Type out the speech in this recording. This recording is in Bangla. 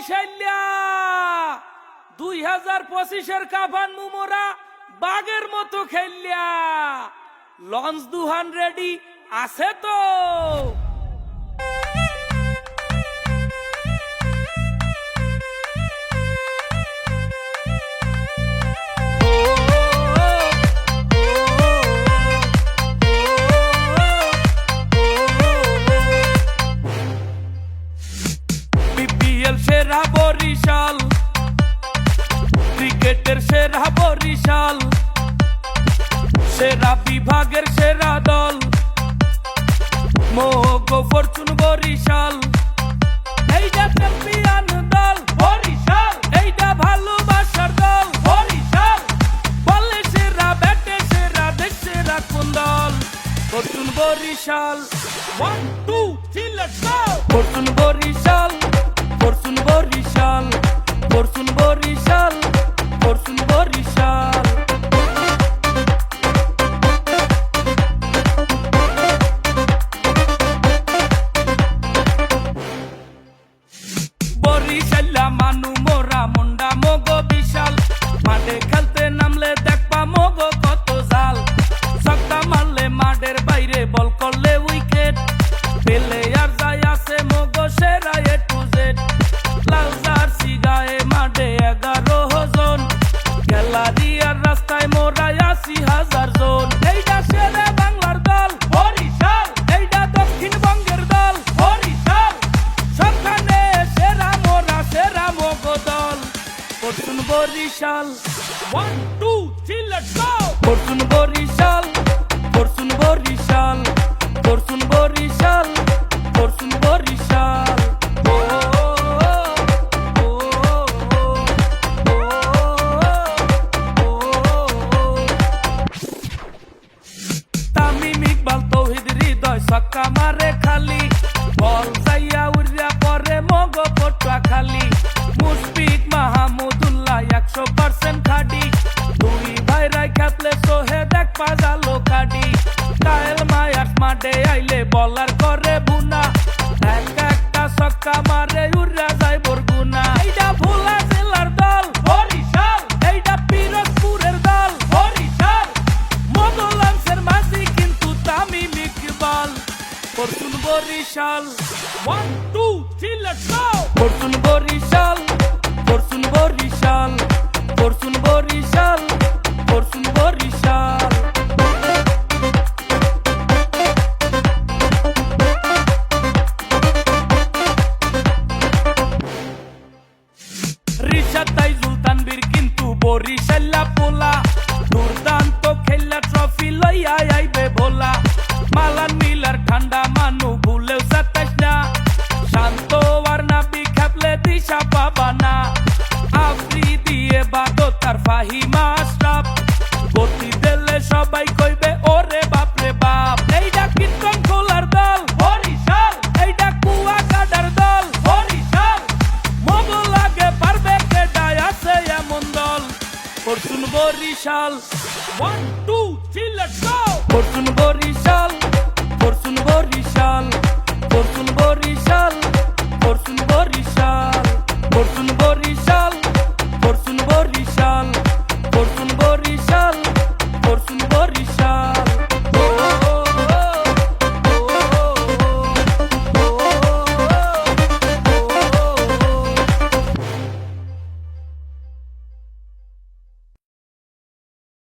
বরিশাল্যা দুই হাজার পঁচিশের কাফান মুমোরা বাগের মতো খেললিয়া। লঞ্চ দুহান রেডি আছে তো। বিপিএল সেরা বরিশাল। ক্রিকেটের সেরা বরিশাল। সেরা বিভাগের সেরা দল। মোগো ফরচুন বরিশাল। এইটা চ্যাম্পিয়ন দল Barishal. Barishal. One two three let's go Fortune Barishal. Fortune Barishal Fortune Barishal Fortune Barishal. বরিশাল্লা মানু মোরা মুন্ডা মগো বিশাল। মাঠে খেলতে নামলে দেখবা মগো কত জাল। সক্কা মারলে মাঠের বাইরে বল করলে Fortune Barishal one two three let's go Fortune Barishal Fortune Barishal Fortune Barishal Fortune Barishal. Tamim মারে পাজালো কাডি কায়েল মায়াস মাঠে আইলে বলার করে বুনা। এক একটা সক্কা মারে উড়িয়া যায় বরগুনা। এইটা ভোলা জেলার দল, বরিশাল। এইটা পিরোজপুরের দল, বরিশাল। মোগলাংসের মাঝি কিন্তু Tamim Iqbal Fortune Barishal one two three let's go Fortune Barishal Fortune Barishal Fortune Barishal. বরিশাল্লা পোলা। দুর্দান্ত খেলা ট্রফি লইয়া আইবে ভোলা। মালান মিলার ঠান্ডা, মানু ভুলেও সাতাইস না। শান্ত আর নাবি খেপলে দিশা পাবা না। আফ্রি দিয়ে বাদো তার ফাহিমা আশরাফ। গতি দিলে সবাই কইবে, ওরে বাপরে বাপ। এইটা কীর্তন খোলার দল Barishal. One two three let's go Fortune Barishal Fortune Barishal Fortune Barishal Fortune Barishal Fortune